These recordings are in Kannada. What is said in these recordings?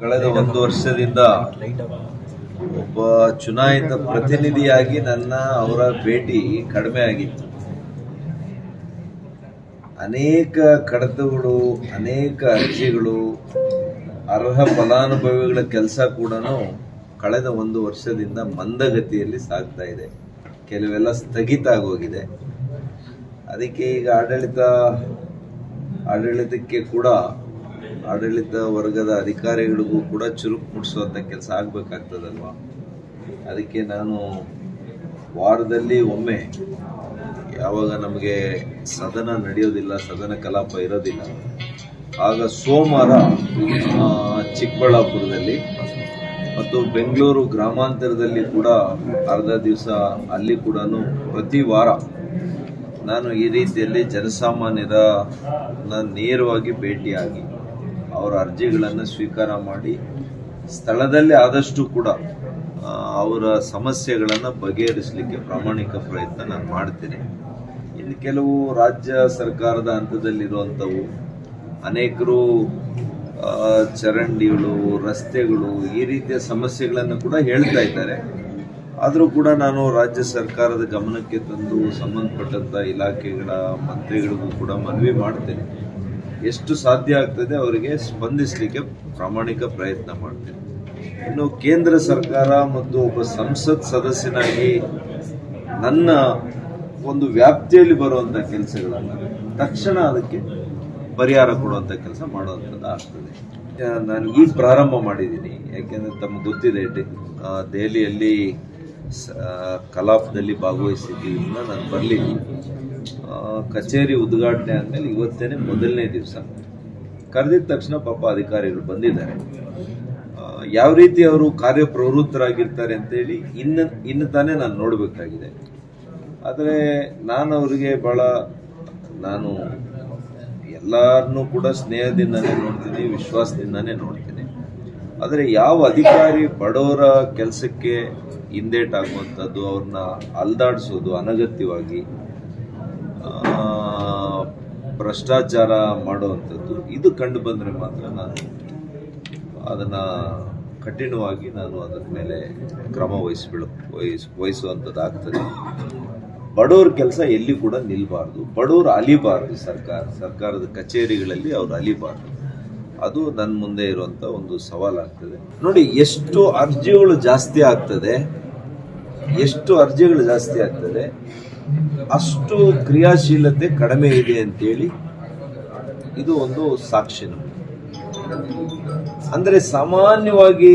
ಕಳೆದ ಒಂದು ವರ್ಷದಿಂದ ಒಬ್ಬ ಚುನಾಯಿತ ಪ್ರತಿನಿಧಿಯಾಗಿ ನನ್ನ ಅವರ ಭೇಟಿ ಕಡಿಮೆ ಆಗಿತ್ತು. ಅನೇಕ ಕಡತಗಳು ಅನೇಕ ಅರ್ಜಿಗಳು ಅರ್ಹ ಫಲಾನುಭವಿಗಳ ಕೆಲಸ ಕೂಡ ಕಳೆದ ಒಂದು ವರ್ಷದಿಂದ ಮಂದಗತಿಯಲ್ಲಿ ಸಾಗ್ತಾ ಇದೆ. ಕೆಲವೆಲ್ಲ ಸ್ಥಗಿತ ಆಗೋಗಿದೆ. ಅದಕ್ಕೆ ಈಗ ಆಡಳಿತ ಆಡಳಿತಕ್ಕೆ ಕೂಡ ಆಡಳಿತ ವರ್ಗದ ಅಧಿಕಾರಿಗಳಿಗೂ ಕೂಡ ಚುರುಕು ಮೂಡಿಸುವಂಥ ಕೆಲಸ ಆಗಬೇಕಾಗ್ತದಲ್ವ? ಅದಕ್ಕೆ ನಾನು ವಾರದಲ್ಲಿ ಒಮ್ಮೆ ಯಾವಾಗ ನಮಗೆ ಸದನ ನಡೆಯೋದಿಲ್ಲ, ಸದನ ಕಲಾಪ ಇರೋದಿಲ್ಲ, ಆಗ ಸೋಮವಾರ ಚಿಕ್ಕಬಳ್ಳಾಪುರದಲ್ಲಿ ಮತ್ತು ಬೆಂಗಳೂರು ಗ್ರಾಮಾಂತರದಲ್ಲಿ ಕೂಡ ಅರ್ಧ ದಿವಸ ಅಲ್ಲಿ ಕೂಡ ಪ್ರತಿ ವಾರ ನಾನು ಈ ರೀತಿಯಲ್ಲಿ ಜನಸಾಮಾನ್ಯರ ನೇರವಾಗಿ ಭೇಟಿಯಾಗಿ ಅವರ ಅರ್ಜಿಗಳನ್ನು ಸ್ವೀಕಾರ ಮಾಡಿ ಸ್ಥಳದಲ್ಲಿ ಆದಷ್ಟು ಕೂಡ ಅವರ ಸಮಸ್ಯೆಗಳನ್ನು ಬಗೆಹರಿಸಲಿಕ್ಕೆ ಪ್ರಾಮಾಣಿಕ ಪ್ರಯತ್ನ ನಾನು ಮಾಡ್ತೇನೆ. ಇನ್ನು ಕೆಲವು ರಾಜ್ಯ ಸರ್ಕಾರದ ಹಂತದಲ್ಲಿರುವಂಥವು ಅನೇಕರು ಚರಂಡಿಗಳು, ರಸ್ತೆಗಳು ಈ ರೀತಿಯ ಸಮಸ್ಯೆಗಳನ್ನು ಕೂಡ ಹೇಳ್ತಾ ಇದ್ದಾರೆ. ಆದರೂ ಕೂಡ ನಾನು ರಾಜ್ಯ ಸರ್ಕಾರದ ಗಮನಕ್ಕೆ ತಂದು ಸಂಬಂಧಪಟ್ಟಂಥ ಇಲಾಖೆಗಳ ಮಂತ್ರಿಗಳಿಗೂ ಕೂಡ ಮನವಿ ಮಾಡ್ತೇನೆ. ಎಷ್ಟು ಸಾಧ್ಯ ಆಗ್ತದೆ ಅವರಿಗೆ ಸ್ಪಂದಿಸಲಿಕ್ಕೆ ಪ್ರಾಮಾಣಿಕ ಪ್ರಯತ್ನ ಮಾಡ್ತೇನೆ. ಇನ್ನು ಕೇಂದ್ರ ಸರ್ಕಾರ ಮತ್ತು ಒಬ್ಬ ಸಂಸತ್ ಸದಸ್ಯನಾಗಿ ನನ್ನ ಒಂದು ವ್ಯಾಪ್ತಿಯಲ್ಲಿ ಬರುವಂತ ಕೆಲಸಗಳನ್ನು ತಕ್ಷಣ ಅದಕ್ಕೆ ಪರಿಹಾರ ಕೊಡುವಂಥ ಕೆಲಸ ಮಾಡುವಂಥದ್ದು ಆಗ್ತದೆ. ನಾನು ಈಗ ಪ್ರಾರಂಭ ಮಾಡಿದ್ದೀನಿ. ಯಾಕೆಂದರೆ ತಮ್ಗೆ ಗೊತ್ತಿದೆ ದೆಹಲಿಯಲ್ಲಿ ಕಲಾಪದಲ್ಲಿ ಭಾಗವಹಿಸಿದ್ದೀನಿ ನಾನು ಬರಲಿಲ್ಲ. ಕಚೇರಿ ಉದ್ಘಾಟನೆ ಆದಮೇಲೆ ಇವತ್ತೇನೆ ಮೊದಲನೇ ದಿವಸ. ಕರೆದಿದ ತಕ್ಷಣ ಪಾಪ ಅಧಿಕಾರಿಗಳು ಬಂದಿದ್ದಾರೆ. ಯಾವ ರೀತಿ ಅವರು ಕಾರ್ಯಪ್ರವೃತ್ತರಾಗಿರ್ತಾರೆ ಅಂತೇಳಿ ಇನ್ನು ಇನ್ನು ತಾನೇ ನಾನು ನೋಡಬೇಕಾಗಿದೆ. ಆದರೆ ನಾನು ಅವರಿಗೆ ಭಾಳ ನಾನು ಎಲ್ಲರನ್ನೂ ಕೂಡ ಸ್ನೇಹದಿಂದನೇ ನೋಡ್ತೀನಿ, ವಿಶ್ವಾಸದಿಂದನೇ ನೋಡ್ತೀನಿ. ಆದರೆ ಯಾವ ಅಧಿಕಾರಿ ಬಡವರ ಕೆಲಸಕ್ಕೆ ಹಿಂದೇಟಾಗುವಂಥದ್ದು ಅವ್ರನ್ನ ಅಲ್ದಾಡಿಸೋದು ಅನಗತ್ಯವಾಗಿ ಭ್ರಷ್ಟಾಚಾರ ಮಾಡುವಂಥದ್ದು, ಇದು ಕಂಡು ಬಂದರೆ ಮಾತ್ರ ನಾನು ಅದನ್ನು ಕಠಿಣವಾಗಿ ನಾನು ಅದರ ಮೇಲೆ ಕ್ರಮ ವಹಿಸ್ಬಿಡು, ವಹಿಸ್ ವಹಿಸುವಂಥದ್ದು ಆಗ್ತದೆ ಬಡವ್ರ ಕೆಲಸ ಎಲ್ಲಿ ಕೂಡ ನಿಲ್ಲಬಾರ್ದು ಬಡವರು ಅಲಿಬಾರ್ದು ಸರ್ಕಾರ, ಸರ್ಕಾರದ ಕಚೇರಿಗಳಲ್ಲಿ ಅವ್ರು ಅಲಿಬಾರ್ದು. ಅದು ನನ್ನ ಮುಂದೆ ಇರುವಂಥ ಒಂದು ಸವಾಲಾಗ್ತದೆ. ನೋಡಿ, ಎಷ್ಟು ಅರ್ಜಿಗಳು ಜಾಸ್ತಿ ಆಗ್ತದೆ. ಎಷ್ಟು ಅರ್ಜಿಗಳು ಜಾಸ್ತಿ ಆಗ್ತದೆ, ಅಷ್ಟು ಕ್ರಿಯಾಶೀಲತೆ ಕಡಿಮೆ ಇದೆ ಅಂತೇಳಿ ಇದು ಒಂದು ಸಾಕ್ಷಿ ಅಂದರೆ ಸಾಮಾನ್ಯವಾಗಿ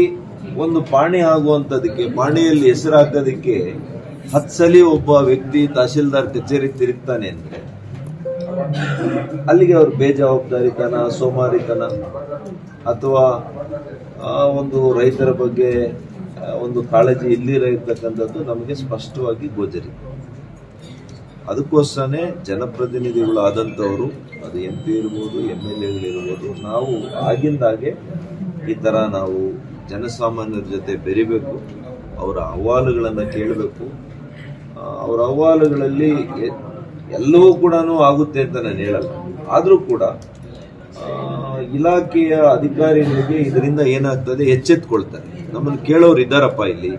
ಒಂದು ಪಾಣಿ ಆಗುವಂಥದ್ದಕ್ಕೆ, ಪಾಣಿಯಲ್ಲಿ ಹೆಸರಾಗೋದಕ್ಕೆ ಹತ್ತು ಸಲ ಒಬ್ಬ ವ್ಯಕ್ತಿ ತಹಸೀಲ್ದಾರ್ ಕಚೇರಿ ತಿರುಗ್ತಾನೆ ಅಂದರೆ, ಅಲ್ಲಿಗೆ ಅವ್ರ ಬೇಜವಾಬ್ದಾರಿತನ, ಸೋಮಾರಿತನ ಅಥವಾ ಒಂದು ರೈತರ ಬಗ್ಗೆ ಒಂದು ಕಾಳಜಿ ಇಲ್ಲಿರ ಇರ್ತಕ್ಕಂಥದ್ದು ನಮಗೆ ಸ್ಪಷ್ಟವಾಗಿ ಗೋಚರಿ. ಅದಕ್ಕೋಸ್ಕರನೇ ಜನಪ್ರತಿನಿಧಿಗಳು ಆದಂಥವರು ಅದು ಎಂ ಪಿ ಇರ್ಬೋದು ಎಂ ಎಲ್ ಎಗಳಿರ್ಬೋದು, ನಾವು ಆಗಿಂದಾಗೆ ಈ ಥರ ನಾವು ಜನಸಾಮಾನ್ಯರ ಜೊತೆ ಬೆರಿಬೇಕು, ಅವರ ಅಹವಾಲುಗಳನ್ನು ಕೇಳಬೇಕು. ಅವರ ಅಹವಾಲುಗಳಲ್ಲಿ ಎಲ್ಲವೂ ಕೂಡ ಆಗುತ್ತೆ ಅಂತ ನಾನು ಹೇಳಲ್ಲ. ಆದರೂ ಕೂಡ ಇಲಾಖೆಯ ಅಧಿಕಾರಿಗಳಿಗೆ ಇದರಿಂದ ಏನಾಗ್ತದೆ? ಎಚ್ಚೆತ್ಕೊಳ್ತಾರೆ. ನಮ್ಮನ್ನು ಕೇಳೋರು ಇದ್ದಾರಪ್ಪ ಇಲ್ಲಿ.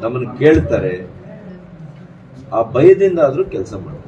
ನಮ್ಮನ್ನು ಕೇಳ್ತಾರೆ. ಆ ಭಯದಿಂದ ಆದರೂ ಕೆಲಸ ಮಾಡ್ತಾರೆ.